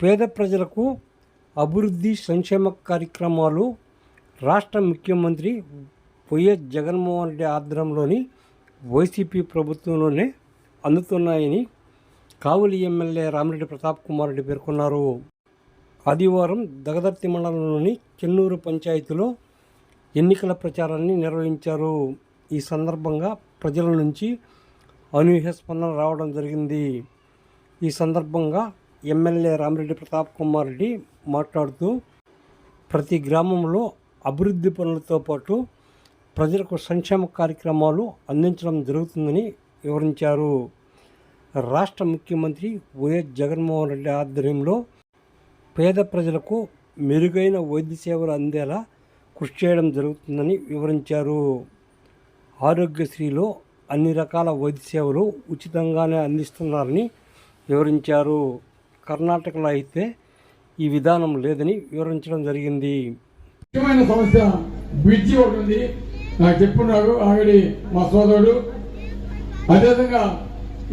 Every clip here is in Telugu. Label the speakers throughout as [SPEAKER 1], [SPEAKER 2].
[SPEAKER 1] పేద ప్రజలకు అభివృద్ధి సంక్షేమ కార్యక్రమాలు రాష్ట్ర ముఖ్యమంత్రి వైఎస్ జగన్మోహన్ రెడ్డి ఆధ్వర్యంలోని వైసీపీ ప్రభుత్వంలోనే అందుతున్నాయని కావులి ఎమ్మెల్యే రామిరెడ్డి ప్రతాప్ కుమార్ రెడ్డి పేర్కొన్నారు. ఆదివారం దగదర్తి మండలంలోని చెన్నూరు పంచాయతీలో ఎన్నికల ప్రచారాన్ని నిర్వహించారు. ఈ సందర్భంగా ప్రజల నుంచి అనూహ్య స్పందన రావడం జరిగింది. ఈ సందర్భంగా ఎమ్మెల్యే రామిరెడ్డి ప్రతాప్ కుమార్ రెడ్డి మాట్లాడుతూ ప్రతి గ్రామంలో అభివృద్ధి పనులతో పాటు ప్రజలకు సంక్షేమ కార్యక్రమాలు అందించడం జరుగుతుందని వివరించారు. రాష్ట్ర ముఖ్యమంత్రి వైఎస్ జగన్మోహన్ రెడ్డి ఆధ్వర్యంలో పేద ప్రజలకు మెరుగైన వైద్య సేవలు అందేలా కృషి చేయడం జరుగుతుందని వివరించారు. ఆరోగ్యశ్రీలో అన్ని రకాల వైద్య సేవలు ఉచితంగానే అందిస్తున్నారని వివరించారు. కర్ణాటకలో అయితే ఈ విధానం లేదని వివరించడం జరిగింది.
[SPEAKER 2] ముఖ్యమైన సమస్య బ్రిడ్జి ఒకటి ఉంది. నాకు చెప్పున్నారు ఆవిడ మా సోదరుడు. అదేవిధంగా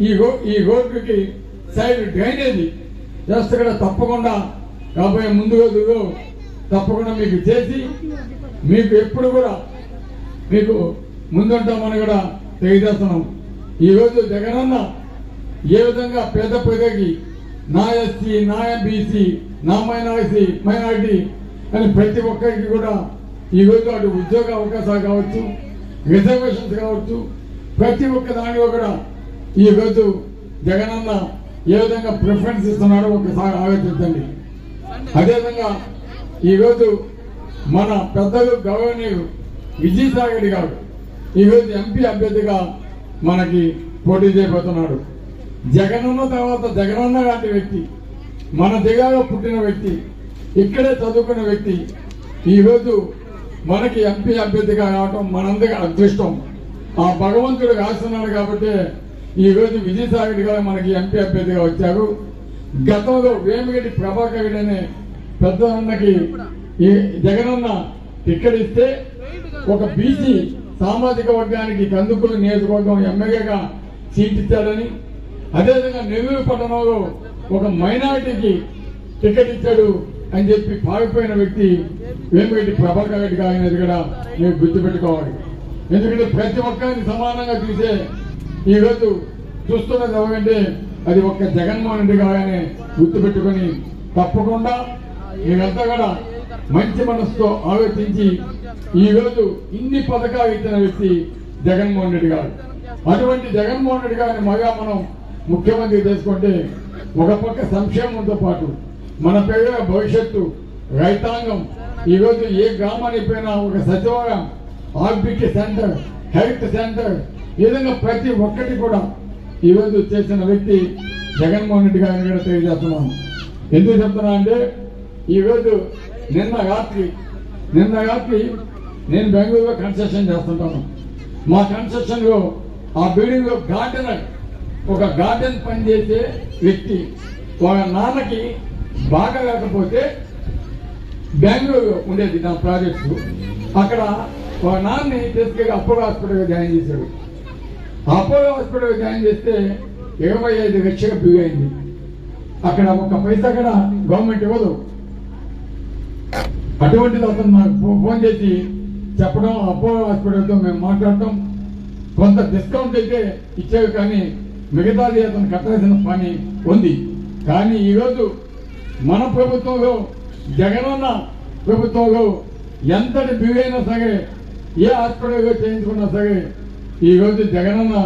[SPEAKER 2] ఈ గో ఈ రోడ్డుకి సైడ్ డ్రైనేజీ చేస్తే ఇక్కడ తప్పకుండా రాబోయే ముందు రోజుల్లో తప్పకుండా మీకు చేసి మీకు ఎప్పుడు కూడా మీకు ముందుంటామని కూడా తెలియజేస్తున్నాం. ఈ రోజు జగనన్న ఏ విధంగా పేద ప్రజలకి నా ఎస్సీ నా బీసీ నా మైనారిటీ మైనార్టీ అని ప్రతి ఒక్కరికి కూడా ఈ రోజు అటు ఉద్యోగ అవకాశాలు కావచ్చు రిజర్వేషన్స్ కావచ్చు ప్రతి ఒక్క దానిలో కూడా ఈ రోజు జగనన్న ఏ విధంగా ప్రిఫరెన్స్ ఇస్తున్నాడో ఒకసారి ఆలోచించండి. అదేవిధంగా ఈరోజు మన పెద్దలు గవర్నర్ విజయసాగర్ గారు ఈరోజు ఎంపీ అభ్యర్థిగా మనకి పోటీ చేయబోతున్నాడు. జగనన్న తర్వాత జగనన్న లాంటి వ్యక్తి మన దిగాలో పుట్టిన వ్యక్తి ఇక్కడే చదువుకున్న వ్యక్తి ఈరోజు మనకి ఎంపీ అభ్యర్థిగా రావటం మనందరికీ అదృష్టం. ఆ భగవంతుడు రాస్తున్నాడు కాబట్టి ఈ రోజు విజయసాగర్ గారు మనకి ఎంపీ అభ్యర్థిగా వచ్చారు. గతంలో వేమిరెడ్డి ప్రభాకర్ రెడ్డి అనే పెద్ద అన్నకి ఈ జగనన్న టిక్కెట్ ఇస్తే ఒక బీసీ సామాజిక వర్గానికి కందుకూరు నియోజకవర్గం ఎమ్మెల్యేగా సీట్ ఇచ్చాడని అదేవిధంగా నెల్లూరు పట్టణంలో ఒక మైనారిటీకి టికెట్ ఇచ్చాడు అని చెప్పి పారిపోయిన వ్యక్తి వేమిరెడ్డి ప్రభాకర్ రెడ్డి గారు అనేది కూడా మేము గుర్తుపెట్టుకోవాలి ఎందుకంటే ప్రతి ఒక్కరిని సమానంగా చూసే ఈరోజు చూస్తున్నది ఎవరంటే అది ఒక్క జగన్మోహన్ రెడ్డి గారని గుర్తుపెట్టుకొని తప్పకుండా మీరంతా కూడా మంచి మనసుతో ఆలోచించి ఈ ఇన్ని పథకాలు ఇచ్చిన వ్యక్తి జగన్మోహన్ రెడ్డి గారు. అటువంటి జగన్మోహన్ రెడ్డి గారిని మగా మనం ముఖ్యమంత్రి చేసుకుంటే ఒక పక్క సంక్షేమంతో పాటు మన పేద భవిష్యత్తు రైతాంగం ఈరోజు ఏ గ్రామానికి పోయినా ఒక సచివాలయం ఆర్బిటి సెంటర్ హెల్త్ సెంటర్ ఈ విధంగా ప్రతి ఒక్కటి కూడా ఈరోజు చేసిన వ్యక్తి జగన్మోహన్ రెడ్డి గారిని కూడా తెలియజేస్తున్నాను. ఎందుకు చెప్తున్నా అంటే ఈరోజు నిన్న రాత్రి నిన్న రాత్రి నేను బెంగళూరులో కన్స్ట్రక్షన్ చేస్తుంటాను. మా కన్స్ట్రక్షన్లో ఆ బిల్డింగ్లో గార్డెనర్ ఒక గార్డెన్ పనిచేసే వ్యక్తి వాళ్ళ నాన్నకి బాగా లేకపోతే బెంగళూరు ఉండేది నా ప్రాజెక్టు. అక్కడ వాళ్ళ నాన్నని తీసుకెళ్ళి అపోలో హాస్పిటల్గా జాయిన్ చేశాడు. అపోలో హాస్పిటల్ జాయిన్ చేస్తే ఇరవై ఐదు లక్షల బిల్ అయింది. అక్కడ ఒక పైసా కూడా గవర్నమెంట్ ఇవ్వదు. అటువంటిది అతను నాకు ఫోన్ చేసి చెప్పడం అపోలో హాస్పిటల్తో మేము మాట్లాడటం కొంత డిస్కౌంట్ అయితే ఇచ్చేవి కానీ మిగతాది అతను కట్టాల్సిన పని ఉంది. కానీ ఈరోజు మన ప్రభుత్వంలో జగనన్న ప్రభుత్వంలో ఎంతటి బిగైనా సరే ఏ హాస్పిటల్లో చేయించుకున్నా సరే ఈరోజు జగనన్న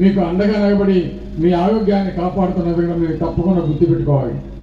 [SPEAKER 2] మీకు అండగా నిలబడి మీ ఆరోగ్యాన్ని కాపాడుతున్నది కూడా మీరు తప్పకుండా గుర్తుపెట్టుకోవాలి.